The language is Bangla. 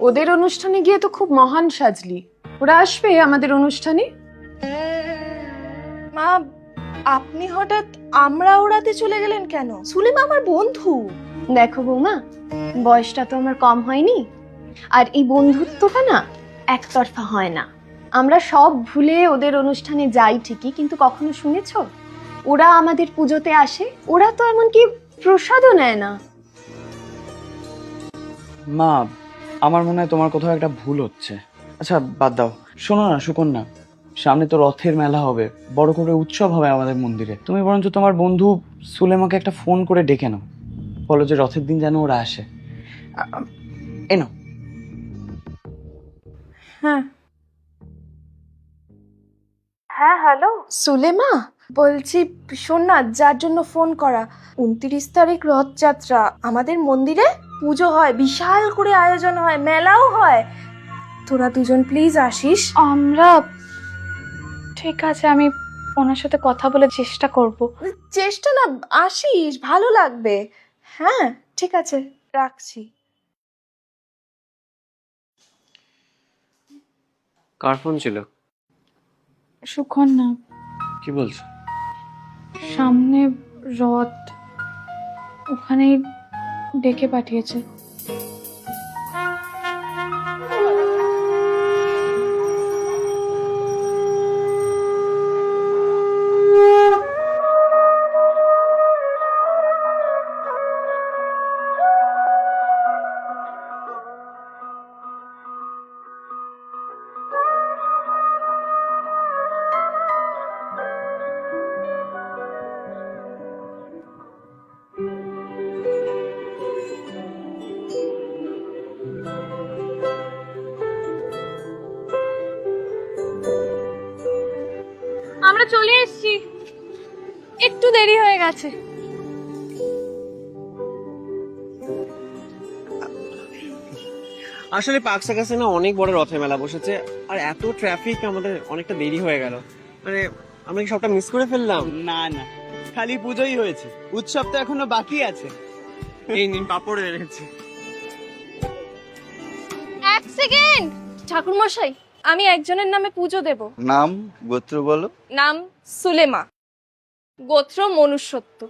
ওদের অনুষ্ঠানে গিয়ে তো খুব মহান সাজলি। ওরা আসবে আমাদের অনুষ্ঠানে? মা আপনি হঠাৎ আমরা ওড়াতে চলে গেলেন কেন? সুলিমা আমার বন্ধু। দেখো বৌমা বয়সটা তো আমার কম হয়নি। আর এই বন্ধুত্বটা না একতরফা হয় না। আমরা সব ভুলে ওদের অনুষ্ঠানে যাই ঠিকই কিন্তু কখনো শুনেছ? ওরা আমাদের পুজোতে আসে ওরা তো এমনকি প্রসাদও নেয় না। মা আমার মনে হয় তোমার কোথাও একটা ভুল হচ্ছে। আচ্ছা বাদ দাও। শোনো না সুকন্যা। সামনে তো রথের মেলা হবে। বড় করে উৎসব হবে আমাদের মন্দিরে। তুমি বরঞ্চ তোমার বন্ধু সুলেমাকে একটা ফোন করে ডেকে নাও। বলো যে রথের দিন যেন ওরা আসে। এনো হ্যাঁ। হ্যাঁ হ্যালো। সুলেমা বলছি শোন না যার জন্য ফোন করা। উনত্রিশ তারিখ রথযাত্রা আমাদের মন্দিরে? পুজো হয় বিশাল করে আয়োজন হয় মেলাও হয়। তোরা দুজন প্লিজ আসিস। আমরা ঠিক আছে আমি ওনার সাথে কথা বলে চেষ্টা করব। চেষ্টা না আসিস ভালো লাগবে। হ্যাঁ ঠিক আছে রাখছি। কার ফোন ছিল? সুকন্যা। কি বলছো? সামনে রথ ওখানেই ডেকে পাঠিয়েছে। চলে এসেছি। একটু দেরি হয়ে গেছে। আসলে পার্ক সার্কাসে না অনেক বড় রথের মেলা বসেছে আর এত ট্রাফিক আমাদের অনেকটা দেরি হয়ে গেল। মানে আমরা কি সবটা মিস করে ফেললাম? না না। খালি পুজোই হয়েছে। উৎসব তো এখনও বাকি আছে। এই নিন পাপড় এনেছি। এক সেকেন্ড ঠাকুর মশাই আমি একজনের নামে পুজো দেব। নাম গোত্র বলো। নাম সুলেমা। গোত্র মনুষ্যত্ব।